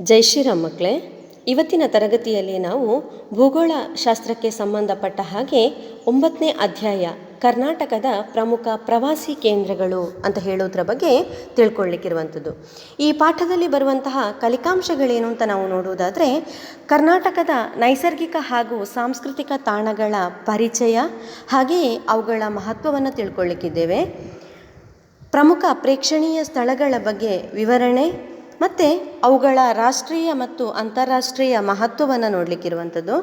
ಜೈ ಶ್ರೀರಾಮ್ ಮಕ್ಕಳೇ, ಇವತ್ತಿನ ತರಗತಿಯಲ್ಲಿ ನಾವು ಭೂಗೋಳ ಶಾಸ್ತ್ರಕ್ಕೆ ಸಂಬಂಧಪಟ್ಟ ಹಾಗೆ ಒಂಬತ್ತನೇ ಅಧ್ಯಾಯ ಕರ್ನಾಟಕದ ಪ್ರಮುಖ ಪ್ರವಾಸಿ ಕೇಂದ್ರಗಳು ಅಂತ ಹೇಳೋದ್ರ ಬಗ್ಗೆ ತಿಳ್ಕೊಳ್ಳಿಕ್ಕಿರುವಂಥದ್ದು ಈ ಪಾಠದಲ್ಲಿ ಬರುವಂತಹ ಕಲಿಕಾಂಶಗಳೇನು ಅಂತ ನಾವು ನೋಡುವುದಾದರೆ, ಕರ್ನಾಟಕದ ನೈಸರ್ಗಿಕ ಹಾಗೂ ಸಾಂಸ್ಕೃತಿಕ ತಾಣಗಳ ಪರಿಚಯ ಹಾಗೆಯೇ ಅವುಗಳ ಮಹತ್ವವನ್ನು ತಿಳ್ಕೊಳ್ಳಿಕ್ಕಿದ್ದೇವೆ ಪ್ರಮುಖ ಪ್ರೇಕ್ಷಣೀಯ ಸ್ಥಳಗಳ ಬಗ್ಗೆ ವಿವರಣೆ ಮತ್ತು ಅವುಗಳ ರಾಷ್ಟ್ರೀಯ ಮತ್ತು ಅಂತಾರಾಷ್ಟ್ರೀಯ ಮಹತ್ವವನ್ನು ನೋಡಲಿಕ್ಕಿರುವಂಥದ್ದು.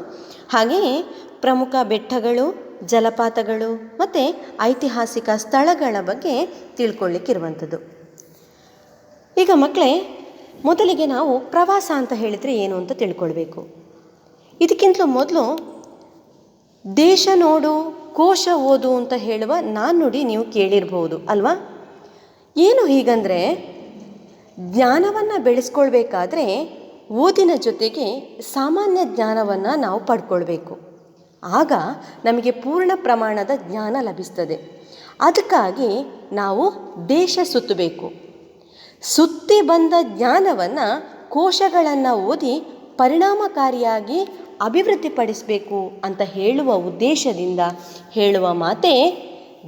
ಹಾಗೆಯೇ ಪ್ರಮುಖ ಬೆಟ್ಟಗಳು, ಜಲಪಾತಗಳು ಮತ್ತು ಐತಿಹಾಸಿಕ ಸ್ಥಳಗಳ ಬಗ್ಗೆ ತಿಳ್ಕೊಳ್ಳಿಕ್ಕಿರುವಂಥದ್ದು ಈಗ ಮಕ್ಕಳೇ ಮೊದಲಿಗೆ ನಾವು ಪ್ರವಾಸ ಅಂತ ಹೇಳಿದರೆ ಏನು ಅಂತ ತಿಳ್ಕೊಳ್ಬೇಕು. ಇದಕ್ಕಿಂತಲೂ ಮೊದಲು ದೇಶ ನೋಡು, ಕೋಶ ಓದು ಅಂತ ಹೇಳುವ ನಾಣ್ಣುಡಿ ನೀವು ಕೇಳಿರ್ಬೋದು, ಅಲ್ವಾ? ಏನು ಹೀಗಂದರೆ ಜ್ಞಾನವನ್ನು ಬೆಳೆಸ್ಕೊಳ್ಬೇಕಾದ್ರೆ ಓದಿನ ಜೊತೆಗೆ ಸಾಮಾನ್ಯ ಜ್ಞಾನವನ್ನು ನಾವು ಪಡ್ಕೊಳ್ಬೇಕು. ಆಗ ನಮಗೆ ಪೂರ್ಣ ಪ್ರಮಾಣದ ಜ್ಞಾನ ಲಭಿಸ್ತದೆ. ಅದಕ್ಕಾಗಿ ನಾವು ದೇಶ ಸುತ್ತಬೇಕು. ಸುತ್ತಿ ಬಂದ ಜ್ಞಾನವನ್ನು ಕೋಶಗಳನ್ನು ಓದಿ ಪರಿಣಾಮಕಾರಿಯಾಗಿ ಅಭಿವೃದ್ಧಿಪಡಿಸಬೇಕು ಅಂತ ಹೇಳುವ ಉದ್ದೇಶದಿಂದ ಹೇಳುವ ಮಾತೇ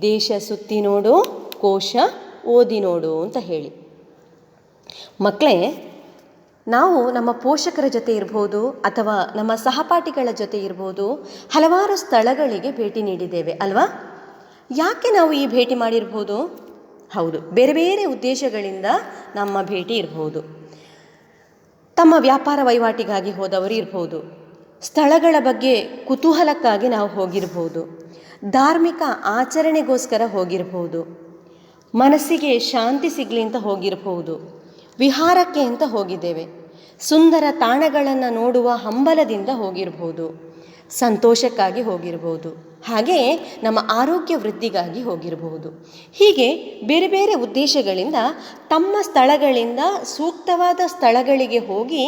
ದೇಶ ಸುತ್ತಿ ನೋಡು, ಕೋಶ ಓದಿ ನೋಡು ಅಂತ ಹೇಳಿ. ಮಕ್ಕಳೇ, ನಾವು ನಮ್ಮ ಪೋಷಕರ ಜೊತೆ ಇರ್ಬೋದು ಅಥವಾ ನಮ್ಮ ಸಹಪಾಠಿಗಳ ಜೊತೆ ಇರ್ಬೋದು, ಹಲವಾರು ಸ್ಥಳಗಳಿಗೆ ಭೇಟಿ ನೀಡಿದ್ದೇವೆ, ಅಲ್ವಾ? ಯಾಕೆ ನಾವು ಈ ಭೇಟಿ ಮಾಡಿರ್ಬೋದು? ಹೌದು, ಬೇರೆ ಬೇರೆ ಉದ್ದೇಶಗಳಿಂದ ನಮ್ಮ ಭೇಟಿ ಇರ್ಬೋದು. ತಮ್ಮ ವ್ಯಾಪಾರ ವಹಿವಾಟಿಗಾಗಿ ಹೋದವರು ಇರ್ಬೋದು. ಸ್ಥಳಗಳ ಬಗ್ಗೆ ಕುತೂಹಲಕ್ಕಾಗಿ ನಾವು ಹೋಗಿರ್ಬೋದು. ಧಾರ್ಮಿಕ ಆಚರಣೆಗೋಸ್ಕರ ಹೋಗಿರ್ಬೋದು. ಮನಸ್ಸಿಗೆ ಶಾಂತಿ ಸಿಗಲಿ ಅಂತ ಹೋಗಿರ್ಬೋದು. ವಿಹಾರಕ್ಕೆ ಅಂತ ಹೋಗಿದ್ದೇವೆ. ಸುಂದರ ತಾಣಗಳನ್ನು ನೋಡುವ ಹಂಬಲದಿಂದ ಹೋಗಿರ್ಬೋದು. ಸಂತೋಷಕ್ಕಾಗಿ ಹೋಗಿರಬಹುದು ಹಾಗೆ ನಮ್ಮ ಆರೋಗ್ಯ ವೃದ್ಧಿಗಾಗಿ ಹೋಗಿರಬಹುದು ಹೀಗೆ ಬೇರೆ ಬೇರೆ ಉದ್ದೇಶಗಳಿಂದ ತಮ್ಮ ಸ್ಥಳಗಳಿಂದ ಸೂಕ್ತವಾದ ಸ್ಥಳಗಳಿಗೆ ಹೋಗಿ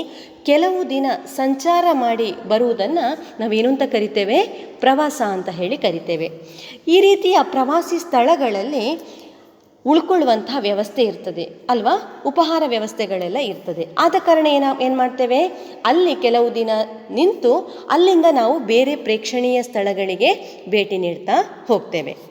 ಕೆಲವು ದಿನ ಸಂಚಾರ ಮಾಡಿ ಬರುವುದನ್ನು ನಾವೇನು ಅಂತ ಕರಿತೇವೆ? ಪ್ರವಾಸ ಅಂತ ಹೇಳಿ ಕರಿತೇವೆ. ಈ ರೀತಿಯ ಪ್ರವಾಸಿ ಸ್ಥಳಗಳಲ್ಲಿ ಉಳ್ಕೊಳ್ಳುವಂತಹ ವ್ಯವಸ್ಥೆ ಇರ್ತದೆ, ಅಲ್ವಾ? ಉಪಹಾರ ವ್ಯವಸ್ಥೆಗಳೆಲ್ಲ ಇರ್ತದೆ. ಆದ ಕಾರಣ ಏನ, ಏನು ಮಾಡ್ತೇವೆ? ಅಲ್ಲಿ ಕೆಲವು ದಿನ ನಿಂತು ಅಲ್ಲಿಂದ ನಾವು ಬೇರೆ ಪ್ರೇಕ್ಷಣೀಯ ಸ್ಥಳಗಳಿಗೆ ಭೇಟಿ ನೀಡ್ತಾ ಹೋಗ್ತೇವೆ.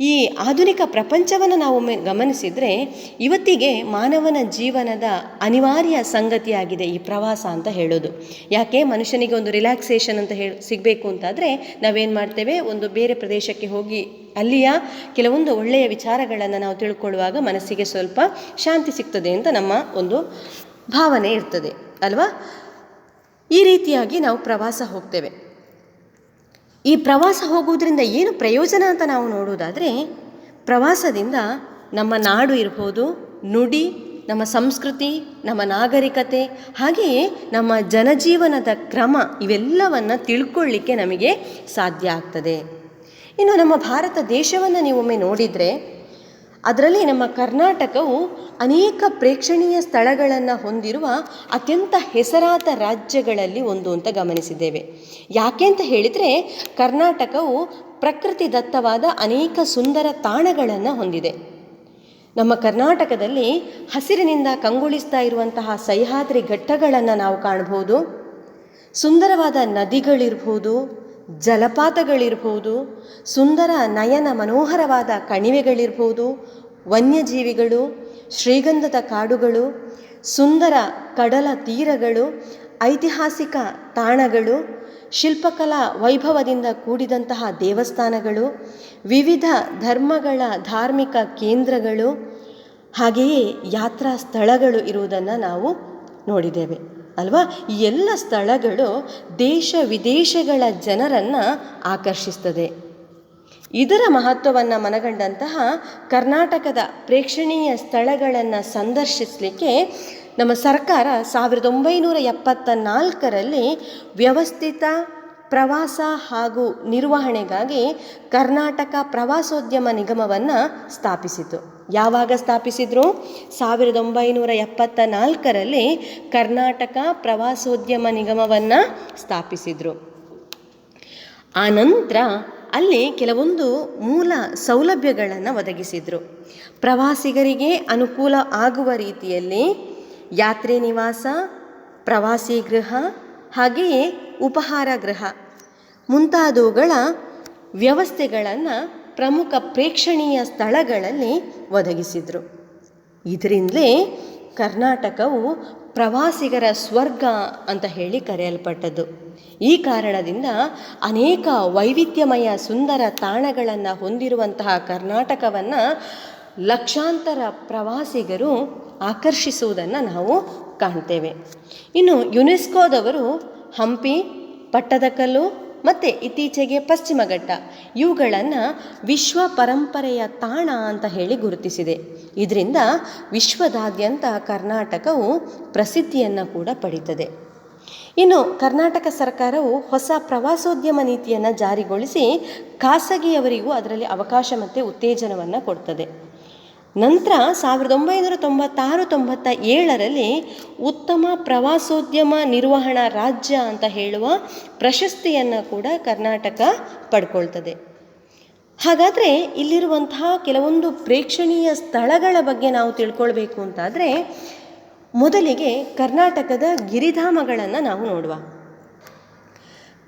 ಈ ಆಧುನಿಕ ಪ್ರಪಂಚವನ್ನು ನಾವು ಗಮನಿಸಿದರೆ ಇವತ್ತಿಗೆ ಮಾನವನ ಜೀವನದ ಅನಿವಾರ್ಯ ಸಂಗತಿಯಾಗಿದೆ ಈ ಪ್ರವಾಸ ಅಂತ ಹೇಳೋದು. ಯಾಕೆ? ಮನುಷ್ಯನಿಗೆ ಒಂದು ರಿಲ್ಯಾಕ್ಸೇಷನ್ ಅಂತ ಹೇಳಿ, ಸಿಗಬೇಕು ಅಂತಾದರೆ ನಾವೇನು ಮಾಡ್ತೇವೆ? ಒಂದು ಬೇರೆ ಪ್ರದೇಶಕ್ಕೆ ಹೋಗಿ ಅಲ್ಲಿಯ ಕೆಲವೊಂದು ಒಳ್ಳೆಯ ವಿಚಾರಗಳನ್ನು ನಾವು ತಿಳ್ಕೊಳ್ಳುವಾಗ ಮನಸ್ಸಿಗೆ ಸ್ವಲ್ಪ ಶಾಂತಿ ಸಿಗ್ತದೆ ಅಂತ ನಮ್ಮ ಒಂದು ಭಾವನೆ ಇರ್ತದೆ. ಅಲ್ವಾ? ಈ ರೀತಿಯಾಗಿ ನಾವು ಪ್ರವಾಸ ಹೋಗ್ತೇವೆ. ಈ ಪ್ರವಾಸ ಹೋಗುವುದರಿಂದ ಏನು ಪ್ರಯೋಜನ ಅಂತ ನಾವು ನೋಡುವುದಾದರೆ, ಪ್ರವಾಸದಿಂದ ನಮ್ಮ ನಾಡು ಇರ್ಬೋದು, ನುಡಿ, ನಮ್ಮ ಸಂಸ್ಕೃತಿ, ನಮ್ಮ ನಾಗರಿಕತೆ, ಹಾಗೆಯೇ ನಮ್ಮ ಜನಜೀವನದ ಕ್ರಮ ಇವೆಲ್ಲವನ್ನು ತಿಳ್ಕೊಳ್ಳಿಕ್ಕೆ ನಮಗೆ ಸಾಧ್ಯ ಆಗ್ತದೆ. ಇನ್ನು ನಮ್ಮ ಭಾರತ ದೇಶವನ್ನು ನೀವೊಮ್ಮೆ ನೋಡಿದರೆ ಅದರಲ್ಲಿ ನಮ್ಮ ಕರ್ನಾಟಕವು ಅನೇಕ ಪ್ರೇಕ್ಷಣೀಯ ಸ್ಥಳಗಳನ್ನು ಹೊಂದಿರುವ ಅತ್ಯಂತ ಹೆಸರಾದ ರಾಜ್ಯಗಳಲ್ಲಿ ಒಂದು ಅಂತ ಗಮನಿಸಿದ್ದೇವೆ. ಯಾಕೆ ಅಂತ ಹೇಳಿದರೆ ಕರ್ನಾಟಕವು ಪ್ರಕೃತಿ ದತ್ತವಾದ ಅನೇಕ ಸುಂದರ ತಾಣಗಳನ್ನು ಹೊಂದಿದೆ. ನಮ್ಮ ಕರ್ನಾಟಕದಲ್ಲಿ ಹಸಿರಿನಿಂದ ಕಂಗೊಳಿಸ್ತಾ ಇರುವಂತಹ ಸಹ್ಯಾದ್ರಿ ಘಟ್ಟಗಳನ್ನು ನಾವು ಕಾಣಬಹುದು ಸುಂದರವಾದ ನದಿಗಳಿರ್ಬೋದು ಜಲಪಾತಗಳಿರ್ಬೋದು, ಸುಂದರ ನಯನ ಮನೋಹರವಾದ ಕಣಿವೆಗಳಿರ್ಬೋದು, ವನ್ಯಜೀವಿಗಳು, ಶ್ರೀಗಂಧದ ಕಾಡುಗಳು, ಸುಂದರ ಕಡಲ ತೀರಗಳು, ಐತಿಹಾಸಿಕ ತಾಣಗಳು, ಶಿಲ್ಪಕಲಾ ವೈಭವದಿಂದ ಕೂಡಿದಂತಹ ದೇವಸ್ಥಾನಗಳು, ವಿವಿಧ ಧರ್ಮಗಳ ಧಾರ್ಮಿಕ ಕೇಂದ್ರಗಳು, ಹಾಗೆಯೇ ಯಾತ್ರಾ ಸ್ಥಳಗಳು ಇರುವುದನ್ನು ನಾವು ನೋಡಿದ್ದೇವೆ. ಅಲ್ವಾ? ಎಲ್ಲ ಸ್ಥಳಗಳು ದೇಶ ವಿದೇಶಗಳ ಜನರನ್ನು ಆಕರ್ಷಿಸ್ತದೆ. ಇದರ ಮಹತ್ವವನ್ನು ಮನಗಂಡಂತಹ ಕರ್ನಾಟಕದ ಪ್ರೇಕ್ಷಣೀಯ ಸ್ಥಳಗಳನ್ನು ಸಂದರ್ಶಿಸಲಿಕ್ಕೆ ನಮ್ಮ ಸರ್ಕಾರ ಸಾವಿರದ ಒಂಬೈನೂರ ಎಪ್ಪತ್ತ ನಾಲ್ಕರಲ್ಲಿ ವ್ಯವಸ್ಥಿತ ಪ್ರವಾಸ ಹಾಗೂ ನಿರ್ವಹಣೆಗಾಗಿ ಕರ್ನಾಟಕ ಪ್ರವಾಸೋದ್ಯಮ ನಿಗಮವನ್ನು ಸ್ಥಾಪಿಸಿತು. ಯಾವಾಗ ಸ್ಥಾಪಿಸಿದ್ರು? ಸಾವಿರದ ಒಂಬೈನೂರ ಎಪ್ಪತ್ತ ನಾಲ್ಕರಲ್ಲಿ ಕರ್ನಾಟಕ ಪ್ರವಾಸೋದ್ಯಮ ನಿಗಮವನ್ನು ಸ್ಥಾಪಿಸಿದರು. ಆನಂತರ ಅಲ್ಲಿ ಕೆಲವೊಂದು ಮೂಲ ಸೌಲಭ್ಯಗಳನ್ನು ಒದಗಿಸಿದರು. ಪ್ರವಾಸಿಗರಿಗೆ ಅನುಕೂಲ ಆಗುವ ರೀತಿಯಲ್ಲಿ ಯಾತ್ರೆ ನಿವಾಸ, ಪ್ರವಾಸಿ ಗೃಹ, ಹಾಗೆಯೇ ಉಪಹಾರ ಗೃಹ ಮುಂತಾದವುಗಳ ವ್ಯವಸ್ಥೆಗಳನ್ನು ಪ್ರಮುಖ ಪ್ರೇಕ್ಷಣೀಯ ಸ್ಥಳಗಳಲ್ಲಿ ಒದಗಿಸಿದರು. ಇದರಿಂದಲೇ ಕರ್ನಾಟಕವು ಪ್ರವಾಸಿಗರ ಸ್ವರ್ಗ ಅಂತ ಹೇಳಿ ಕರೆಯಲ್ಪಟ್ಟದ್ದು. ಈ ಕಾರಣದಿಂದ ಅನೇಕ ವೈವಿಧ್ಯಮಯ ಸುಂದರ ತಾಣಗಳನ್ನು ಹೊಂದಿರುವಂತಹ ಕರ್ನಾಟಕವನ್ನು ಲಕ್ಷಾಂತರ ಪ್ರವಾಸಿಗರು ಆಕರ್ಷಿಸುವುದನ್ನು ನಾವು ಕಾಣ್ತೇವೆ. ಇನ್ನು ಯುನೆಸ್ಕೋದವರು ಹಂಪಿ ಪಟ್ಟದಕಲ್ಲು ಮತ್ತು ಇತ್ತೀಚೆಗೆ ಪಶ್ಚಿಮ ಘಟ್ಟ. ಇವುಗಳನ್ನು ವಿಶ್ವ ಪರಂಪರೆಯ ತಾಣ ಅಂತ ಹೇಳಿ ಗುರುತಿಸಿದೆ. ಇದರಿಂದ ವಿಶ್ವದಾದ್ಯಂತ ಕರ್ನಾಟಕವು ಪ್ರಸಿದ್ಧಿಯನ್ನು ಕೂಡ ಪಡೀತದೆ. ಇನ್ನು ಕರ್ನಾಟಕ ಸರ್ಕಾರವು ಹೊಸ ಪ್ರವಾಸೋದ್ಯಮ ನೀತಿಯನ್ನು ಜಾರಿಗೊಳಿಸಿ ಖಾಸಗಿಯವರಿಗೂ ಅದರಲ್ಲಿ ಅವಕಾಶ ಮತ್ತು ಉತ್ತೇಜನವನ್ನು ಕೊಡ್ತದೆ. ನಂತರ ಸಾವಿರದ ಒಂಬೈನೂರ ತೊಂಬತ್ತಾರು ತೊಂಬತ್ತ ಏಳರಲ್ಲಿ ಉತ್ತಮ ಪ್ರವಾಸೋದ್ಯಮ ನಿರ್ವಹಣಾ ರಾಜ್ಯ ಅಂತ ಹೇಳುವ ಪ್ರಶಸ್ತಿಯನ್ನು ಕೂಡ ಕರ್ನಾಟಕ ಪಡ್ಕೊಳ್ತದೆ. ಹಾಗಾದರೆ ಇಲ್ಲಿರುವಂತಹ ಕೆಲವೊಂದು ಪ್ರೇಕ್ಷಣೀಯ ಸ್ಥಳಗಳ ಬಗ್ಗೆ ನಾವು ತಿಳ್ಕೊಳ್ಬೇಕು ಅಂತಾದರೆ ಮೊದಲಿಗೆ ಕರ್ನಾಟಕದ ಗಿರಿಧಾಮಗಳನ್ನು ನಾವು ನೋಡುವ.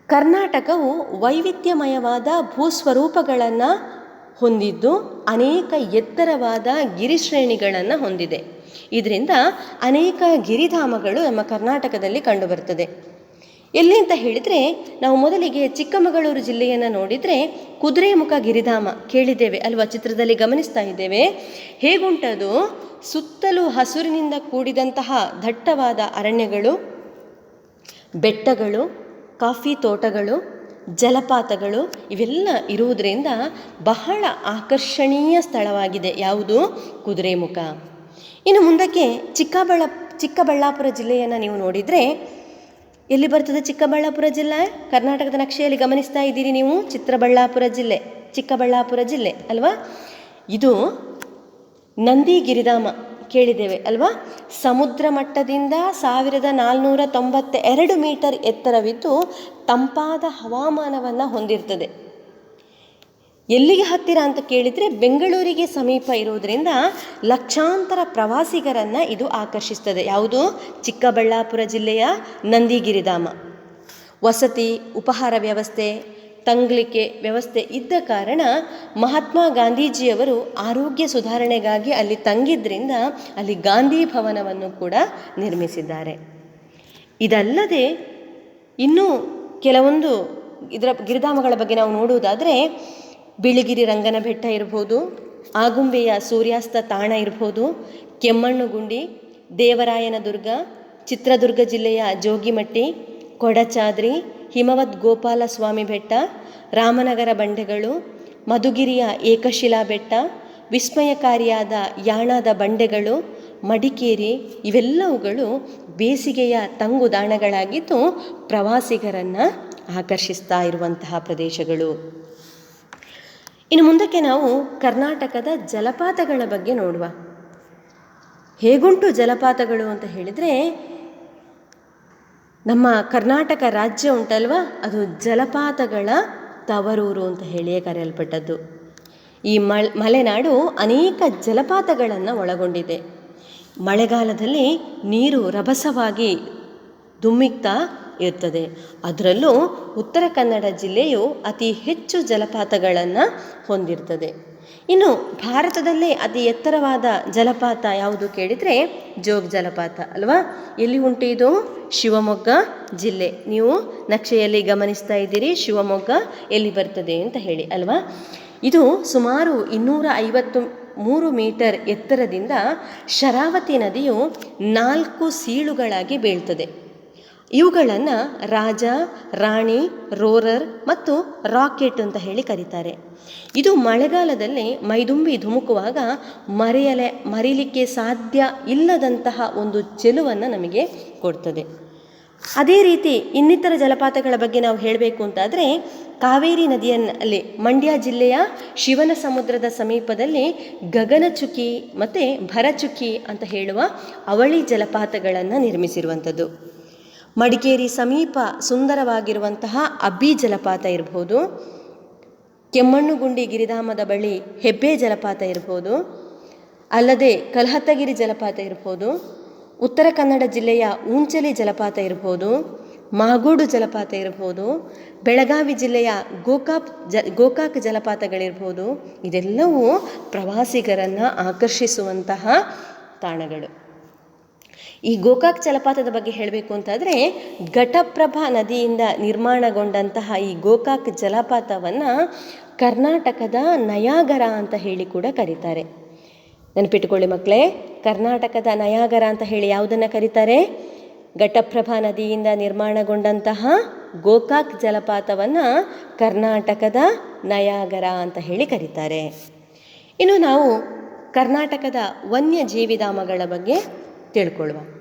ಕರ್ನಾಟಕವು ವೈವಿಧ್ಯಮಯವಾದ ಭೂಸ್ವರೂಪಗಳನ್ನು ಹೊಂದಿದ್ದು ಅನೇಕ ಎತ್ತರವಾದ ಗಿರಿಶ್ರೇಣಿಗಳನ್ನು ಹೊಂದಿದೆ. ಇದರಿಂದ ಅನೇಕ ಗಿರಿಧಾಮಗಳು ನಮ್ಮ ಕರ್ನಾಟಕದಲ್ಲಿ ಕಂಡುಬರ್ತದೆ. ಎಲ್ಲಿ ಅಂತ ಹೇಳಿದರೆ, ನಾವು ಮೊದಲಿಗೆ ಚಿಕ್ಕಮಗಳೂರು ಜಿಲ್ಲೆಯನ್ನು ನೋಡಿದರೆ ಕುದುರೆಮುಖ ಗಿರಿಧಾಮ ಕೇಳಿದ್ದೇವೆ ಅಲ್ವಾ? ಚಿತ್ರದಲ್ಲಿ ಗಮನಿಸ್ತಾ ಇದ್ದೇವೆ. ಹೇಗುಂಟದು? ಸುತ್ತಲೂ ಹಸುರಿನಿಂದ ಕೂಡಿದಂತಹ ದಟ್ಟವಾದ ಅರಣ್ಯಗಳು, ಬೆಟ್ಟಗಳು, ಕಾಫಿ ತೋಟಗಳು ಜಲಪಾತಗಳು ಇವೆಲ್ಲ ಇರುವುದರಿಂದ ಬಹಳ ಆಕರ್ಷಣೀಯ ಸ್ಥಳವಾಗಿದೆ. ಯಾವುದು? ಕುದುರೆಮುಖ. ಇನ್ನು ಮುಂದಕ್ಕೆ ಚಿಕ್ಕಬಳ್ಳ, ಚಿಕ್ಕಬಳ್ಳಾಪುರ ಜಿಲ್ಲೆಯನ್ನು ನೀವು ನೋಡಿದರೆ ಎಲ್ಲಿ ಬರ್ತದೆ ಚಿಕ್ಕಬಳ್ಳಾಪುರ ಜಿಲ್ಲೆ? ಕರ್ನಾಟಕದ ನಕ್ಷೆಯಲ್ಲಿ ಗಮನಿಸ್ತಾ ಇದ್ದೀರಿ ನೀವು? ಚಿತ್ರಬಳ್ಳಾಪುರ ಜಿಲ್ಲೆ. ಚಿಕ್ಕಬಳ್ಳಾಪುರ ಜಿಲ್ಲೆ, ಅಲ್ವಾ? ಇದು ನಂದಿ ಗಿರಿಧಾಮ ಕೇಳಿದ್ದೇವೆ, ಅಲ್ವಾ? ಸಮುದ್ರ ಮಟ್ಟದಿಂದ ಸಾವಿರದ ನಾಲ್ನೂರ ತೊಂಬತ್ತ ಎರಡು ಮೀಟರ್ ಎತ್ತರವಿದ್ದು ತಂಪಾದ ಹವಾಮಾನವನ್ನು ಹೊಂದಿರ್ತದೆ. ಎಲ್ಲಿಗೆ ಹತ್ತಿರ ಅಂತ ಕೇಳಿದರೆ ಬೆಂಗಳೂರಿಗೆ ಸಮೀಪ ಇರುವುದರಿಂದ ಲಕ್ಷಾಂತರ ಪ್ರವಾಸಿಗರನ್ನು ಇದು ಆಕರ್ಷಿಸ್ತದೆ. ಯಾವುದು? ಚಿಕ್ಕಬಳ್ಳಾಪುರ ಜಿಲ್ಲೆಯ ನಂದಿಗಿರಿಧಾಮ. ವಸತಿ, ಉಪಹಾರ ವ್ಯವಸ್ಥೆ ತಂಗ್ಲಿಕ್ಕೆ ವ್ಯವಸ್ಥೆ ಇದ್ದ ಕಾರಣ ಮಹಾತ್ಮ ಗಾಂಧೀಜಿಯವರು ಆರೋಗ್ಯ ಸುಧಾರಣೆಗಾಗಿ ಅಲ್ಲಿ ತಂಗಿದ್ರಿಂದ ಅಲ್ಲಿ ಗಾಂಧಿ ಭವನವನ್ನು ಕೂಡ ನಿರ್ಮಿಸಿದ್ದಾರೆ. ಇದಲ್ಲದೆ ಇನ್ನೂ ಕೆಲವೊಂದು ಇದರ ಗಿರಿಧಾಮಗಳ ಬಗ್ಗೆ ನಾವು ನೋಡುವುದಾದರೆ ಬಿಳಿಗಿರಿ ರಂಗನ ಬೆಟ್ಟ ಇರ್ಬೋದು, ಆಗುಂಬೆಯ ಸೂರ್ಯಾಸ್ತ ತಾಣ ಇರ್ಬೋದು ಕೆಮ್ಮಣ್ಣುಗುಂಡಿ ದೇವರಾಯನ ದುರ್ಗ ಚಿತ್ರದುರ್ಗ ಜಿಲ್ಲೆಯ ಜೋಗಿಮಟ್ಟಿ, ಕೊಡಚಾದ್ರಿ ಹಿಮವದ್ ಗೋಪಾಲ ಸ್ವಾಮಿ ಬೆಟ್ಟ, ರಾಮನಗರ ಬಂಡೆಗಳು, ಮಧುಗಿರಿಯ ಏಕಶಿಲಾ ಬೆಟ್ಟ, ವಿಸ್ಮಯಕಾರಿಯಾದ ಯಾಣದ ಬಂಡೆಗಳು, ಮಡಿಕೇರಿ ಇವೆಲ್ಲವುಗಳು ಬೇಸಿಗೆಯ ತಂಗುದಾಣಗಳಾಗಿದ್ದು ಪ್ರವಾಸಿಗರನ್ನು ಆಕರ್ಷಿಸ್ತಾ ಇರುವಂತಹ ಪ್ರದೇಶಗಳು. ಇನ್ನು ಮುಂದಕ್ಕೆ ನಾವು ಕರ್ನಾಟಕದ ಜಲಪಾತಗಳ ಬಗ್ಗೆ ನೋಡುವ. ಹೇಗುಂಟು ಜಲಪಾತಗಳು ಅಂತ ಹೇಳಿದರೆ ನಮ್ಮ ಕರ್ನಾಟಕ ರಾಜ್ಯ ಉಂಟಲ್ವಾ? ಅದು ಜಲಪಾತಗಳ ತವರೂರು ಅಂತ ಹೇಳಿಯೇ ಕರೆಯಲ್ಪಟ್ಟದ್ದು. ಈ ಮಲ್ ಮಲೆನಾಡು ಅನೇಕ ಜಲಪಾತಗಳನ್ನು ಒಳಗೊಂಡಿದೆ. ಮಳೆಗಾಲದಲ್ಲಿ ನೀರು ರಭಸವಾಗಿ ಧುಮ್ಮಿಕ್ತಾ ಇರ್ತದೆ. ಅದರಲ್ಲೂ ಉತ್ತರ ಕನ್ನಡ ಜಿಲ್ಲೆಯು ಅತಿ ಹೆಚ್ಚು ಜಲಪಾತಗಳನ್ನು ಹೊಂದಿರ್ತದೆ. ಇನ್ನು ಭಾರತದಲ್ಲೇ ಅತಿ ಎತ್ತರವಾದ ಜಲಪಾತ ಯಾವುದು ಕೇಳಿದರೆ ಜೋಗ್ ಜಲಪಾತ ಅಲ್ವಾ? ಎಲ್ಲಿ ಉಂಟು ಇದು? ಶಿವಮೊಗ್ಗ ಜಿಲ್ಲೆ. ನೀವು ನಕ್ಷೆಯಲ್ಲಿ ಗಮನಿಸ್ತಾ ಇದ್ದೀರಿ, ಶಿವಮೊಗ್ಗ ಎಲ್ಲಿ ಬರ್ತದೆ ಅಂತ ಹೇಳಿ ಅಲ್ವಾ? ಇದು ಸುಮಾರು ಇನ್ನೂರ ಐವತ್ತು ಮೂರು ಮೀಟರ್ ಎತ್ತರದಿಂದ ಶರಾವತಿ ನದಿಯು ನಾಲ್ಕು ಸೀಳುಗಳಾಗಿ ಬೀಳ್ತದೆ. ಇವುಗಳನ್ನು ರಾಜ, ರಾಣಿ, ರೋರರ್ ಮತ್ತು ರಾಕೆಟ್ ಅಂತ ಹೇಳಿ ಕರೀತಾರೆ. ಇದು ಮಳೆಗಾಲದಲ್ಲಿ ಮೈದುಂಬಿ ಧುಮುಕುವಾಗ ಮರೆಯಲೆ, ಮರೀಲಿಕ್ಕೆ ಸಾಧ್ಯ ಇಲ್ಲದಂತಹ ಒಂದು ಚೆಲುವನ್ನು ನಮಗೆ ಕೊಡ್ತದೆ. ಅದೇ ರೀತಿ ಇನ್ನಿತರ ಜಲಪಾತಗಳ ಬಗ್ಗೆ ನಾವು ಹೇಳಬೇಕು ಅಂತಾದರೆ, ಕಾವೇರಿ ನದಿಯಲ್ಲಿ ಮಂಡ್ಯ ಜಿಲ್ಲೆಯ ಶಿವನ ಸಮುದ್ರದ ಸಮೀಪದಲ್ಲಿ ಗಗನಚುಕ್ಕಿ ಮತ್ತು ಭರಚುಕ್ಕಿ ಅಂತ ಹೇಳುವ ಅವಳಿ ಜಲಪಾತಗಳನ್ನು ನಿರ್ಮಿಸಿರುವಂಥದ್ದು. ಮಡಿಕೇರಿ ಸಮೀಪ ಸುಂದರವಾಗಿರುವಂತಹ ಅಬ್ಬಿ ಜಲಪಾತ ಇರ್ಬೋದು. ಕೆಮ್ಮಣ್ಣುಗುಂಡಿ ಗಿರಿಧಾಮದ ಬಳಿ ಹೆಬ್ಬೆ ಜಲಪಾತ ಇರ್ಬೋದು. ಅಲ್ಲದೆ ಕಲಹತ್ತಗಿರಿ ಜಲಪಾತ ಇರ್ಬೋದು. ಉತ್ತರ ಕನ್ನಡ ಜಿಲ್ಲೆಯ ಉಂಚಲಿ ಜಲಪಾತ ಇರ್ಬೋದು. ಮಾಗೋಡು ಜಲಪಾತ ಇರ್ಬೋದು. ಬೆಳಗಾವಿ ಜಿಲ್ಲೆಯ ಗೋಕಾಕ್ ಜ, ಗೋಕಾಕ್ ಜಲಪಾತಗಳಿರ್ಬೋದು. ಇದೆಲ್ಲವೂ ಪ್ರವಾಸಿಗರನ್ನು ಆಕರ್ಷಿಸುವಂತಹ ತಾಣಗಳು. ಈ ಗೋಕಾಕ್ ಜಲಪಾತದ ಬಗ್ಗೆ ಹೇಳಬೇಕು ಅಂತಾದರೆ, ಘಟಪ್ರಭಾ ನದಿಯಿಂದ ನಿರ್ಮಾಣಗೊಂಡಂತಹ ಈ ಗೋಕಾಕ್ ಜಲಪಾತವನ್ನು ಕರ್ನಾಟಕದ ನಯಾಗರ ಅಂತ ಹೇಳಿ ಕೂಡ ಕರೀತಾರೆ. ನೆನಪಿಟ್ಟುಕೊಳ್ಳಿ ಮಕ್ಕಳೇ ಕರ್ನಾಟಕದ ನಯಾಗರ ಅಂತ ಹೇಳಿ ಯಾವುದನ್ನು ಕರೀತಾರೆ? ಘಟಪ್ರಭಾ ನದಿಯಿಂದ ನಿರ್ಮಾಣಗೊಂಡಂತಹ ಗೋಕಾಕ್ ಜಲಪಾತವನ್ನು ಕರ್ನಾಟಕದ ನಯಾಗರ ಅಂತ ಹೇಳಿ ಕರೀತಾರೆ. ಇನ್ನು ನಾವು ಕರ್ನಾಟಕದ ವನ್ಯಜೀವಿಧಾಮಗಳ ಬಗ್ಗೆ ತಿಳ್ಕೊಳ್ಳುವ.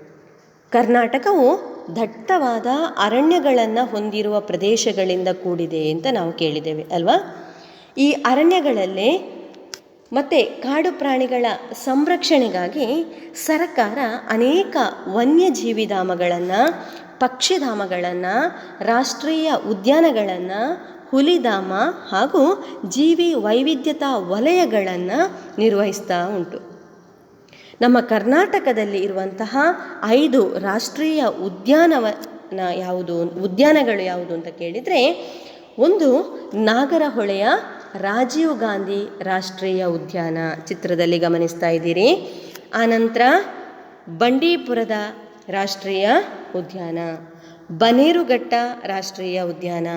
ಕರ್ನಾಟಕವು ದಟ್ಟವಾದ ಅರಣ್ಯಗಳನ್ನು ಹೊಂದಿರುವ ಪ್ರದೇಶಗಳಿಂದ ಕೂಡಿದೆ ಅಂತ ನಾವು ಕೇಳಿದ್ದೇವೆ, ಅಲ್ವಾ? ಈ ಅರಣ್ಯಗಳಲ್ಲಿ ಮತ್ತು ಕಾಡು ಪ್ರಾಣಿಗಳ ಸಂರಕ್ಷಣೆಗಾಗಿ ಸರ್ಕಾರ ಅನೇಕ ವನ್ಯಜೀವಿಧಾಮಗಳನ್ನು, ಪಕ್ಷಿಧಾಮಗಳನ್ನು, ರಾಷ್ಟ್ರೀಯ ಉದ್ಯಾನಗಳನ್ನು, ಹುಲಿಧಾಮ ಹಾಗೂ ಜೀವಿ ವೈವಿಧ್ಯತಾ ವಲಯಗಳನ್ನು ನಿರ್ವಹಿಸ್ತಾ ಉಂಟು. ನಮ್ಮ ಕರ್ನಾಟಕದಲ್ಲಿ ಇರುವಂತಹ ಐದು ರಾಷ್ಟ್ರೀಯ ಉದ್ಯಾನವನ ಯಾವುದು, ಉದ್ಯಾನಗಳು ಯಾವುದು ಅಂತ ಕೇಳಿದರೆ, ಒಂದು ನಾಗರಹೊಳೆಯ ರಾಜೀವ್ ಗಾಂಧಿ ರಾಷ್ಟ್ರೀಯ ಉದ್ಯಾನ ಚಿತ್ರದಲ್ಲಿ ಗಮನಿಸ್ತಾ ಇದ್ದೀರಿ. ಆನಂತರ ಬಂಡೀಪುರದ ರಾಷ್ಟ್ರೀಯ ಉದ್ಯಾನ, ಬನೇರುಘಟ್ಟ ರಾಷ್ಟ್ರೀಯ ಉದ್ಯಾನ,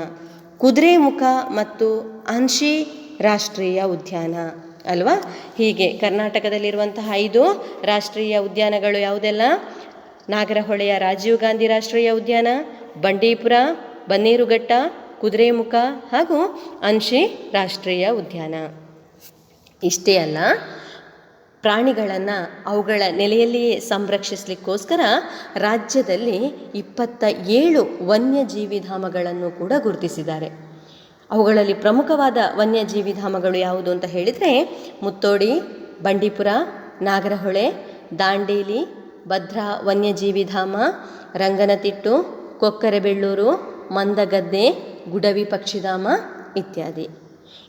ಕುದುರೆಮುಖ ಮತ್ತು ಅನ್ಶಿ ರಾಷ್ಟ್ರೀಯ ಉದ್ಯಾನ. ಅಲ್ವಾ? ಹೀಗೆ ಕರ್ನಾಟಕದಲ್ಲಿರುವಂತಹ ಐದು ರಾಷ್ಟ್ರೀಯ ಉದ್ಯಾನಗಳು ಯಾವುದೆಲ್ಲ? ನಾಗರಹೊಳೆಯ ರಾಜೀವ್ ಗಾಂಧಿ ರಾಷ್ಟ್ರೀಯ ಉದ್ಯಾನ, ಬಂಡೀಪುರ, ಬನ್ನೇರುಘಟ್ಟ, ಕುದುರೆಮುಖ ಹಾಗೂ ಅನ್ಶಿ ರಾಷ್ಟ್ರೀಯ ಉದ್ಯಾನ. ಇಷ್ಟೇ ಅಲ್ಲ, ಪ್ರಾಣಿಗಳನ್ನು ಅವುಗಳ ನೆಲೆಯಲ್ಲಿಯೇ ಸಂರಕ್ಷಿಸಲಿಕ್ಕೋಸ್ಕರ ರಾಜ್ಯದಲ್ಲಿ ಇಪ್ಪತ್ತ ಏಳು ವನ್ಯಜೀವಿಧಾಮಗಳನ್ನು ಕೂಡ ಗುರುತಿಸಿದ್ದಾರೆ. ಅವುಗಳಲ್ಲಿ ಪ್ರಮುಖವಾದ ವನ್ಯಜೀವಿಧಾಮಗಳು ಯಾವುದು ಅಂತ ಹೇಳಿದರೆ ಮುತ್ತೋಡಿ, ಬಂಡೀಪುರ, ನಾಗರಹೊಳೆ, ದಾಂಡೇಲಿ, ಭದ್ರಾ ವನ್ಯಜೀವಿ ಧಾಮ ರಂಗನತಿಟ್ಟು, ಕೊಕ್ಕರೆಬೆಳ್ಳೂರು, ಮಂದಗದ್ದೆ, ಗುಡವಿ ಪಕ್ಷಿಧಾಮ ಇತ್ಯಾದಿ.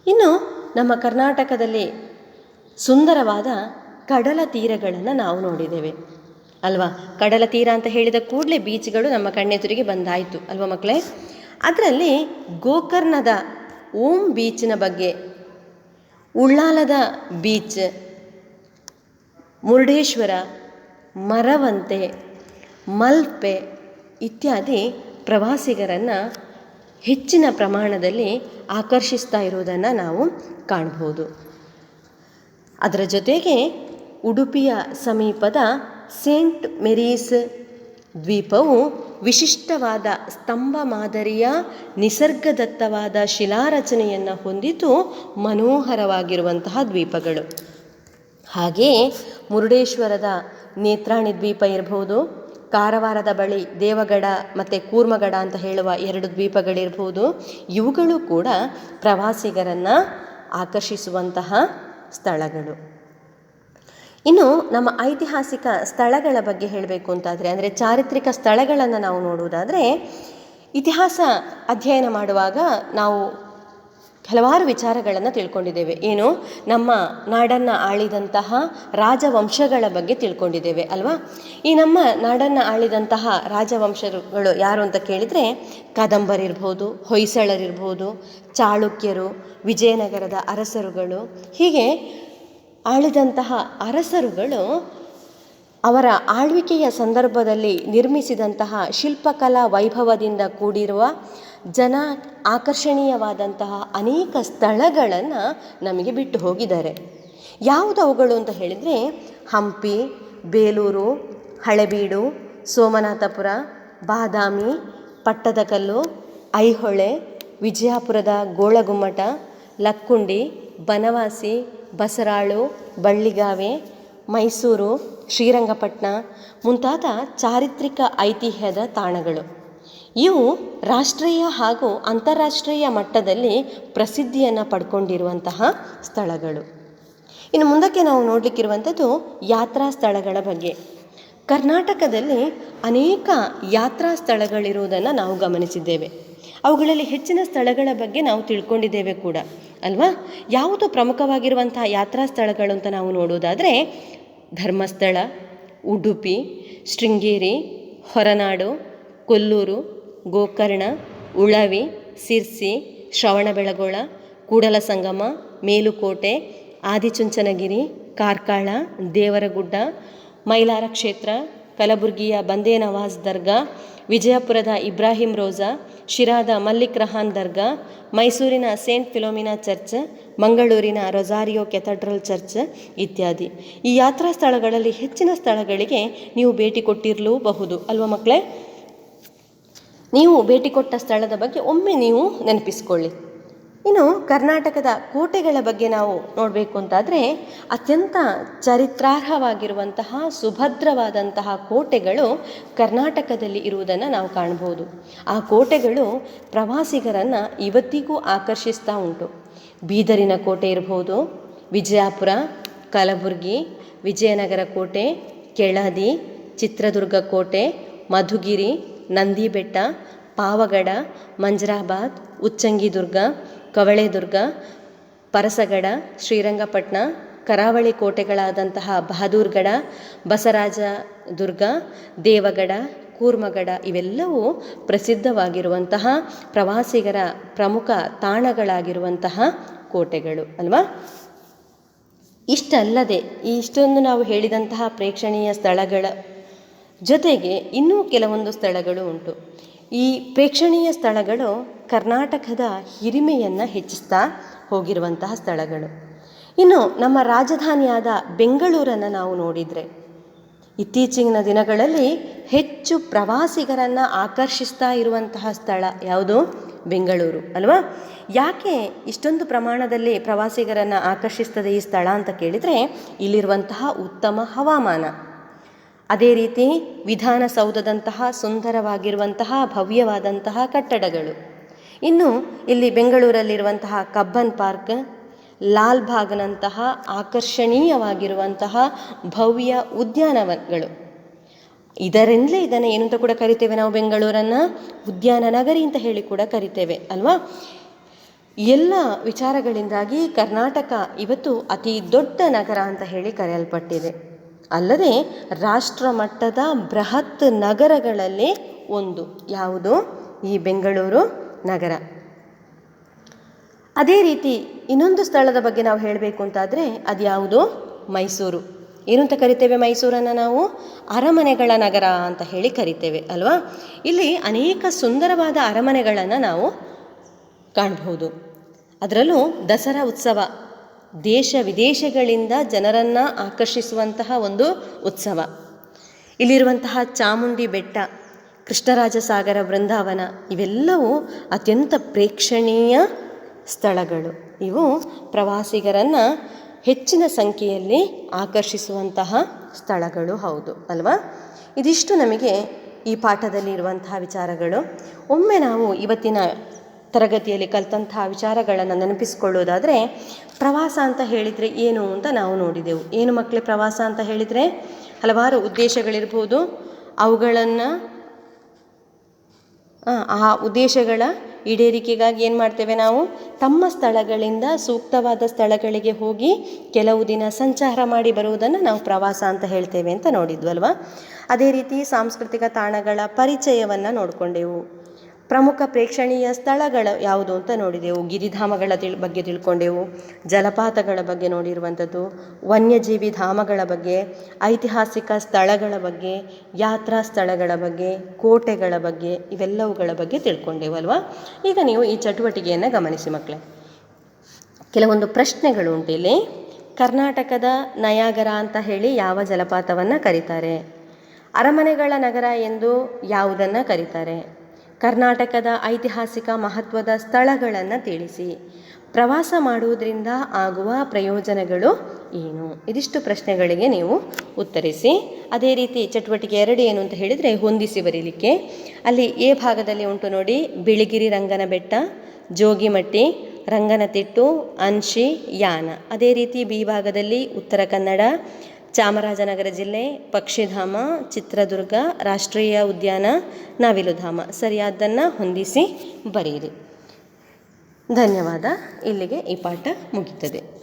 ಇನ್ನು ನಮ್ಮ ಕರ್ನಾಟಕದಲ್ಲಿ ಸುಂದರವಾದ ಕಡಲ ತೀರಗಳನ್ನು ನಾವು ನೋಡಿದ್ದೇವೆ. ಅಲ್ವಾ? ಕಡಲ ತೀರ ಅಂತ ಹೇಳಿದ ಕೂಡಲೇ ಬೀಚ್ಗಳು ನಮ್ಮ ಕಣ್ಣೆದುರಿಗೆ ಬಂದಾಯಿತು. ಅಲ್ವಾ ಮಕ್ಕಳೇ? ಅದರಲ್ಲಿ ಗೋಕರ್ಣದ ಓಂ ಬೀಚಿನ ಬಗ್ಗೆ, ಉಳ್ಳಾಲದ ಬೀಚ್, ಮುರುಡೇಶ್ವರ, ಮರವಂತೆ, ಮಲ್ಪೆ ಇತ್ಯಾದಿ ಪ್ರವಾಸಿಗರನ್ನು ಹೆಚ್ಚಿನ ಪ್ರಮಾಣದಲ್ಲಿ ಆಕರ್ಷಿಸ್ತಾ ಇರುವುದನ್ನು ನಾವು ಕಾಣ್ಬೋದು. ಅದರ ಜೊತೆಗೆ ಉಡುಪಿಯ ಸಮೀಪದ ಸೇಂಟ್ ಮೆರೀಸ್ ದ್ವೀಪವು ವಿಶಿಷ್ಟವಾದ ಸ್ತಂಭ ಮಾದರಿಯ ನಿಸರ್ಗದತ್ತವಾದ ಶಿಲಾರಚನೆಯನ್ನು ಹೊಂದಿದ್ದು ಮನೋಹರವಾಗಿರುವಂತಹ ದ್ವೀಪಗಳು. ಹಾಗೆಯೇ ಮುರುಡೇಶ್ವರದ ನೇತ್ರಾಣಿ ದ್ವೀಪ ಇರಬಹುದು ಕಾರವಾರದ ಬಳಿ ದೇವಗಡ ಮತ್ತು ಕೂರ್ಮಗಡ ಅಂತ ಹೇಳುವ ಎರಡು ದ್ವೀಪಗಳಿರ್ಬೋದು, ಇವುಗಳು ಕೂಡ ಪ್ರವಾಸಿಗರನ್ನು ಆಕರ್ಷಿಸುವಂತಹ ಸ್ಥಳಗಳು. ಇನ್ನು ನಮ್ಮ ಐತಿಹಾಸಿಕ ಸ್ಥಳಗಳ ಬಗ್ಗೆ ಹೇಳಬೇಕು ಅಂತಾದರೆ, ಅಂದರೆ ಚಾರಿತ್ರಿಕ ಸ್ಥಳಗಳನ್ನು ನಾವು ನೋಡುವುದಾದರೆ, ಇತಿಹಾಸ ಅಧ್ಯಯನ ಮಾಡುವಾಗ ನಾವು ಹಲವಾರು ವಿಚಾರಗಳನ್ನು ತಿಳ್ಕೊಂಡಿದ್ದೇವೆ. ಏನು? ನಮ್ಮ ನಾಡನ್ನು ಆಳಿದಂತಹ ರಾಜವಂಶಗಳ ಬಗ್ಗೆ ತಿಳ್ಕೊಂಡಿದ್ದೇವೆ, ಅಲ್ವಾ? ಈ ನಮ್ಮ ನಾಡನ್ನು ಆಳಿದಂತಹ ರಾಜವಂಶಗಳು ಯಾರು ಅಂತ ಕೇಳಿದರೆ ಕದಂಬರಿರ್ಬೋದು ಹೊಯ್ಸಳರಿರ್ಬೋದು, ಚಾಳುಕ್ಯರು, ವಿಜಯನಗರದ ಅರಸರುಗಳು, ಹೀಗೆ ಆಳಿದಂತಹ ಅರಸರುಗಳು ಅವರ ಆಳ್ವಿಕೆಯ ಸಂದರ್ಭದಲ್ಲಿ ನಿರ್ಮಿಸಿದಂತಹ ಶಿಲ್ಪಕಲಾ ವೈಭವದಿಂದ ಕೂಡಿರುವ ಜನ ಆಕರ್ಷಣೀಯವಾದಂತಹ ಅನೇಕ ಸ್ಥಳಗಳನ್ನು ನಮಗೆ ಬಿಟ್ಟು ಹೋಗಿದ್ದಾರೆ. ಯಾವುದು ಅವುಗಳು ಅಂತ ಹೇಳಿದರೆ ಹಂಪಿ, ಬೇಲೂರು, ಹಳೆಬೀಡು, ಸೋಮನಾಥಪುರ, ಬಾದಾಮಿ, ಪಟ್ಟದಕಲ್ಲು, ಐಹೊಳೆ, ವಿಜಯಪುರದ ಗೋಳಗುಮ್ಮಟ, ಲಕ್ಕುಂಡಿ ಬನವಾಸಿ, ಬಸರಾಳು, ಬಳ್ಳಿಗಾವೆ, ಮೈಸೂರು ಶ್ರೀರಂಗಪಟ್ಟಣ ಮುಂತಾದ ಚಾರಿತ್ರಿಕ ಐತಿಹ್ಯದ ತಾಣಗಳು. ಇವು ರಾಷ್ಟ್ರೀಯ ಹಾಗೂ ಅಂತಾರಾಷ್ಟ್ರೀಯ ಮಟ್ಟದಲ್ಲಿ ಪ್ರಸಿದ್ಧಿಯನ್ನು ಪಡ್ಕೊಂಡಿರುವಂತಹ ಸ್ಥಳಗಳು. ಇನ್ನು ಮುಂದಕ್ಕೆ ನಾವು ನೋಡಲಿಕ್ಕಿರುವಂಥದ್ದು ಯಾತ್ರಾ ಸ್ಥಳಗಳ ಬಗ್ಗೆ. ಕರ್ನಾಟಕದಲ್ಲಿ ಅನೇಕ ಯಾತ್ರಾ ಸ್ಥಳಗಳಿರುವುದನ್ನು ನಾವು ಗಮನಿಸಿದ್ದೇವೆ. ಅವುಗಳಲ್ಲಿ ಹೆಚ್ಚಿನ ಸ್ಥಳಗಳ ಬಗ್ಗೆ ನಾವು ತಿಳ್ಕೊಂಡಿದ್ದೇವೆ ಕೂಡ, ಅಲ್ವಾ? ಯಾವುದು ಪ್ರಮುಖವಾಗಿರುವಂತಹ ಯಾತ್ರಾ ಸ್ಥಳಗಳು ಅಂತ ನಾವು ನೋಡೋದಾದರೆ, ಧರ್ಮಸ್ಥಳ, ಉಡುಪಿ, ಶೃಂಗೇರಿ, ಹೊರನಾಡು, ಕೊಲ್ಲೂರು, ಗೋಕರ್ಣ, ಉಳವಿ, ಸಿರ್ಸಿ ಶ್ರವಣಬೆಳಗೊಳ ಕೂಡಲ ಸಂಗಮ, ಮೇಲುಕೋಟೆ, ಆದಿಚುಂಚನಗಿರಿ, ಕಾರ್ಕಳ, ದೇವರಗುಡ್ಡ, ಮೈಲಾರ ಕ್ಷೇತ್ರ ಕಲಬುರಗಿಯ ಬಂದೇ ನವಾಜ್ ದರ್ಗಾ, ವಿಜಯಪುರದ ಇಬ್ರಾಹಿಂ ರೋಜಾ, ಶಿರಾದ ಮಲ್ಲಿಕ್ ರಹಾನ್ ದರ್ಗಾ, ಮೈಸೂರಿನ ಸೇಂಟ್ ಫಿಲೋಮಿನಾ ಚರ್ಚ್, ಮಂಗಳೂರಿನ ರೊಜಾರಿಯೋ ಕೆಥಡ್ರಲ್ ಚರ್ಚ್ ಇತ್ಯಾದಿ. ಈ ಯಾತ್ರಾ ಸ್ಥಳಗಳಲ್ಲಿ ಹೆಚ್ಚಿನ ಸ್ಥಳಗಳಿಗೆ ನೀವು ಭೇಟಿ ಕೊಟ್ಟಿರಲೂಬಹುದು. ಅಲ್ವಾ ಮಕ್ಕಳೇ? ನೀವು ಭೇಟಿ ಕೊಟ್ಟ ಸ್ಥಳದ ಬಗ್ಗೆ ಒಮ್ಮೆ ನೀವು ನೆನಪಿಸ್ಕೊಳ್ಳಿ. ಇನ್ನು ಕರ್ನಾಟಕದ ಕೋಟೆಗಳ ಬಗ್ಗೆ ನಾವು ನೋಡಬೇಕು ಅಂತಾದರೆ ಅತ್ಯಂತ ಚರಿತ್ರಾರ್ಹವಾಗಿರುವಂತಹ, ಸುಭದ್ರವಾದಂತಹ ಕೋಟೆಗಳು ಕರ್ನಾಟಕದಲ್ಲಿ ಇರುವುದನ್ನು ನಾವು ಕಾಣ್ಬೋದು. ಆ ಕೋಟೆಗಳು ಪ್ರವಾಸಿಗರನ್ನು ಇವತ್ತಿಗೂ ಆಕರ್ಷಿಸ್ತಾ ಉಂಟು. ಬೀದರಿನ ಕೋಟೆ ಇರ್ಬೋದು, ವಿಜಯಪುರ, ಕಲಬುರಗಿ, ವಿಜಯನಗರ ಕೋಟೆ, ಕೆಳದಿ, ಚಿತ್ರದುರ್ಗ ಕೋಟೆ, ಮಧುಗಿರಿ, ನಂದಿಬೆಟ್ಟ, ಪಾವಗಡ, ಮಂಜರಾಬಾದ್, ಉಚ್ಚಂಗಿದುರ್ಗ ಕವಳೆದುರ್ಗ, ಪರಸಗಡ ಶ್ರೀರಂಗಪಟ್ಟಣ ಕರಾವಳಿ ಕೋಟೆಗಳಾದಂತಹ ಬಹದೂರ್ಗಡ ಬಸರಾಜ ದುರ್ಗ ದೇವಗಡ, ಕೂರ್ಮಗಡ ಇವೆಲ್ಲವೂ ಪ್ರಸಿದ್ಧವಾಗಿರುವಂತಹ ಪ್ರವಾಸಿಗರ ಪ್ರಮುಖ ತಾಣಗಳಾಗಿರುವಂತಹ ಕೋಟೆಗಳು, ಅಲ್ವಾ? ಇಷ್ಟಲ್ಲದೆ ಇಷ್ಟೊಂದು ನಾವು ಹೇಳಿದಂತಹ ಪ್ರೇಕ್ಷಣೀಯ ಸ್ಥಳಗಳ ಜೊತೆಗೆ ಇನ್ನೂ ಕೆಲವೊಂದು ಸ್ಥಳಗಳು ಉಂಟು. ಈ ಪ್ರೇಕ್ಷಣೀಯ ಸ್ಥಳಗಳು ಕರ್ನಾಟಕದ ಹಿರಿಮೆಯನ್ನು ಹೆಚ್ಚಿಸ್ತಾ ಹೋಗಿರುವಂತಹ ಸ್ಥಳಗಳು. ಇನ್ನು ನಮ್ಮ ರಾಜಧಾನಿಯಾದ ಬೆಂಗಳೂರನ್ನು ನಾವು ನೋಡಿದರೆ ಇತ್ತೀಚಿನ ದಿನಗಳಲ್ಲಿ ಹೆಚ್ಚು ಪ್ರವಾಸಿಗರನ್ನು ಆಕರ್ಷಿಸ್ತಾ ಇರುವಂತಹ ಸ್ಥಳ ಯಾವುದು? ಬೆಂಗಳೂರು, ಅಲ್ವಾ? ಯಾಕೆ ಇಷ್ಟೊಂದು ಪ್ರಮಾಣದಲ್ಲಿ ಪ್ರವಾಸಿಗರನ್ನು ಆಕರ್ಷಿಸ್ತದೆ ಈ ಸ್ಥಳ ಅಂತ ಕೇಳಿದರೆ ಇಲ್ಲಿರುವಂತಹ ಉತ್ತಮ ಹವಾಮಾನ. ಅದೇ ರೀತಿ ವಿಧಾನಸೌಧದಂತಹ ಸುಂದರವಾಗಿರುವಂತಹ ಭವ್ಯವಾದಂತಹ ಕಟ್ಟಡಗಳು. ಇನ್ನು ಇಲ್ಲಿ ಬೆಂಗಳೂರಲ್ಲಿರುವಂತಹ ಕಬ್ಬನ್ ಪಾರ್ಕ್, ಲಾಲ್ ಬಾಗ್ನಂತಹ ಆಕರ್ಷಣೀಯವಾಗಿರುವಂತಹ ಭವ್ಯ ಉದ್ಯಾನವನಗಳು. ಇದರಿಂದಲೇ ಇದನ್ನು ಏನು ಅಂತ ಕೂಡ ಕರಿತೇವೆ ನಾವು ಬೆಂಗಳೂರನ್ನು? ಉದ್ಯಾನ ನಗರಿ ಅಂತ ಹೇಳಿ ಕೂಡ ಕರಿತೇವೆ, ಅಲ್ವಾ? ಎಲ್ಲ ವಿಚಾರಗಳಿಂದಾಗಿ ಕರ್ನಾಟಕ ಇವತ್ತು ಅತಿ ದೊಡ್ಡ ನಗರ ಅಂತ ಹೇಳಿ ಕರೆಯಲ್ಪಟ್ಟಿದೆ. ಅಲ್ಲದೆ ರಾಷ್ಟ್ರ ಮಟ್ಟದ ಬೃಹತ್ ನಗರಗಳಲ್ಲಿ ಒಂದು. ಯಾವುದು? ಈ ಬೆಂಗಳೂರು ನಗರ. ಅದೇ ರೀತಿ ಇನ್ನೊಂದು ಸ್ಥಳದ ಬಗ್ಗೆ ನಾವು ಹೇಳಬೇಕು ಅಂತಾದರೆ ಅದು ಯಾವುದು ಮೈಸೂರು. ಏನು ಅಂತ ಕರಿತೇವೆ ಮೈಸೂರನ್ನು ನಾವು? ಅರಮನೆಗಳ ನಗರ ಅಂತ ಹೇಳಿ ಕರಿತೇವೆ, ಅಲ್ವಾ? ಇಲ್ಲಿ ಅನೇಕ ಸುಂದರವಾದ ಅರಮನೆಗಳನ್ನು ನಾವು ಕಾಣಬಹುದು ಅದರಲ್ಲೂ ದಸರಾ ಉತ್ಸವ ದೇಶ ವಿದೇಶಗಳಿಂದ ಜನರನ್ನು ಆಕರ್ಷಿಸುವಂತಹ ಒಂದು ಉತ್ಸವ. ಇಲ್ಲಿರುವಂತಹ ಚಾಮುಂಡಿ ಬೆಟ್ಟ ಕೃಷ್ಣರಾಜ ಸಾಗರ ಬೃಂದಾವನ ಇವೆಲ್ಲವೂ ಅತ್ಯಂತ ಪ್ರೇಕ್ಷಣೀಯ ಸ್ಥಳಗಳು. ಇವು ಪ್ರವಾಸಿಗರನ್ನು ಹೆಚ್ಚಿನ ಸಂಖ್ಯೆಯಲ್ಲಿ ಆಕರ್ಷಿಸುವಂತಹ ಸ್ಥಳಗಳು ಹೌದು, ಅಲ್ವಾ? ಇದಿಷ್ಟು ನಮಗೆ ಈ ಪಾಠದಲ್ಲಿ ಇರುವಂತಹ ವಿಚಾರಗಳು. ಒಮ್ಮೆ ನಾವು ಇವತ್ತಿನ ತರಗತಿಯಲ್ಲಿ ಕಲಿತಂತಹ ವಿಚಾರಗಳನ್ನು ನೆನಪಿಸ್ಕೊಳ್ಳೋದಾದರೆ ಪ್ರವಾಸ ಅಂತ ಹೇಳಿದರೆ ಏನು ಅಂತ ನಾವು ನೋಡಿದೆವು. ಏನು ಮಕ್ಕಳೇ ಪ್ರವಾಸ ಅಂತ ಹೇಳಿದರೆ? ಹಲವಾರು ಉದ್ದೇಶಗಳಿರ್ಬೋದು. ಅವುಗಳನ್ನು ಆ ಉದ್ದೇಶಗಳ ಈಡೇರಿಕೆಗಾಗಿ ಏನು ಮಾಡ್ತೇವೆ ನಾವು? ತಮ್ಮ ಸ್ಥಳಗಳಿಂದ ಸೂಕ್ತವಾದ ಸ್ಥಳಗಳಿಗೆ ಹೋಗಿ ಕೆಲವು ದಿನ ಸಂಚಾರ ಮಾಡಿ ಬರುವುದನ್ನು ನಾವು ಪ್ರವಾಸ ಅಂತ ಹೇಳ್ತೇವೆ ಅಂತ ನೋಡಿದ್ವಲ್ವ? ಅದೇ ರೀತಿ ಸಾಂಸ್ಕೃತಿಕ ತಾಣಗಳ ಪರಿಚಯವನ್ನು ನೋಡಿಕೊಂಡೆವು. ಪ್ರಮುಖ ಪ್ರೇಕ್ಷಣೀಯ ಸ್ಥಳಗಳು ಯಾವುದು ಅಂತ ನೋಡಿದೆವು. ಗಿರಿಧಾಮಗಳ ತಿಳ್ ಬಗ್ಗೆ ತಿಳ್ಕೊಂಡೆವು. ಜಲಪಾತಗಳ ಬಗ್ಗೆ ನೋಡಿರುವಂಥದ್ದು. ವನ್ಯಜೀವಿ ಧಾಮಗಳ ಬಗ್ಗೆ, ಐತಿಹಾಸಿಕ ಸ್ಥಳಗಳ ಬಗ್ಗೆ, ಯಾತ್ರಾ ಸ್ಥಳಗಳ ಬಗ್ಗೆ, ಕೋಟೆಗಳ ಬಗ್ಗೆ ಇವೆಲ್ಲವುಗಳ ಬಗ್ಗೆ ತಿಳ್ಕೊಂಡೆವಲ್ವಾ? ಈಗ ನೀವು ಈ ಚಟುವಟಿಕೆಯನ್ನು ಗಮನಿಸಿ ಮಕ್ಕಳೇ. ಕೆಲವೊಂದು ಪ್ರಶ್ನೆಗಳು ಉಂಟು ಇಲ್ಲಿ. ಕರ್ನಾಟಕದ ನಯಾಗರ ಅಂತ ಹೇಳಿ ಯಾವ ಜಲಪಾತವನ್ನು ಕರೀತಾರೆ? ಅರಮನೆಗಳ ನಗರ ಎಂದು ಯಾವುದನ್ನು ಕರೀತಾರೆ? ಕರ್ನಾಟಕದ ಐತಿಹಾಸಿಕ ಮಹತ್ವದ ಸ್ಥಳಗಳನ್ನು ತಿಳಿಸಿ. ಪ್ರವಾಸ ಮಾಡುವುದರಿಂದ ಆಗುವ ಪ್ರಯೋಜನಗಳು ಏನು? ಇದಿಷ್ಟು ಪ್ರಶ್ನೆಗಳಿಗೆ ನೀವು ಉತ್ತರಿಸಿ. ಅದೇ ರೀತಿ ಚಟುವಟಿಕೆ ಎರಡು ಏನು ಅಂತ ಹೇಳಿದರೆ ಹೊಂದಿಸಿ ಬರೀಲಿಕ್ಕೆ. ಅಲ್ಲಿ ಎ ಭಾಗದಲ್ಲಿ ಉಂಟು ನೋಡಿ, ಬಿಳಿಗಿರಿ ರಂಗನ ಬೆಟ್ಟ, ಜೋಗಿಮಟ್ಟಿ, ರಂಗನತಿಟ್ಟು ಅನ್ಶಿ ಯಾನ. ಅದೇ ರೀತಿ ಬಿ ಭಾಗದಲ್ಲಿ ಉತ್ತರ ಕನ್ನಡ ಚಾಮರಾಜನಗರ ಜಿಲ್ಲೆ ಪಕ್ಷಿಧಾಮ, ಚಿತ್ರದುರ್ಗ, ರಾಷ್ಟ್ರೀಯ ಉದ್ಯಾನ, ನವಿಲುಧಾಮ. ಸರಿಯಾದ್ದನ್ನು ಹೊಂದಿಸಿ ಬರೆಯಿರಿ. ಧನ್ಯವಾದ. ಇಲ್ಲಿಗೆ ಈ ಪಾಠ ಮುಗಿತದೆ.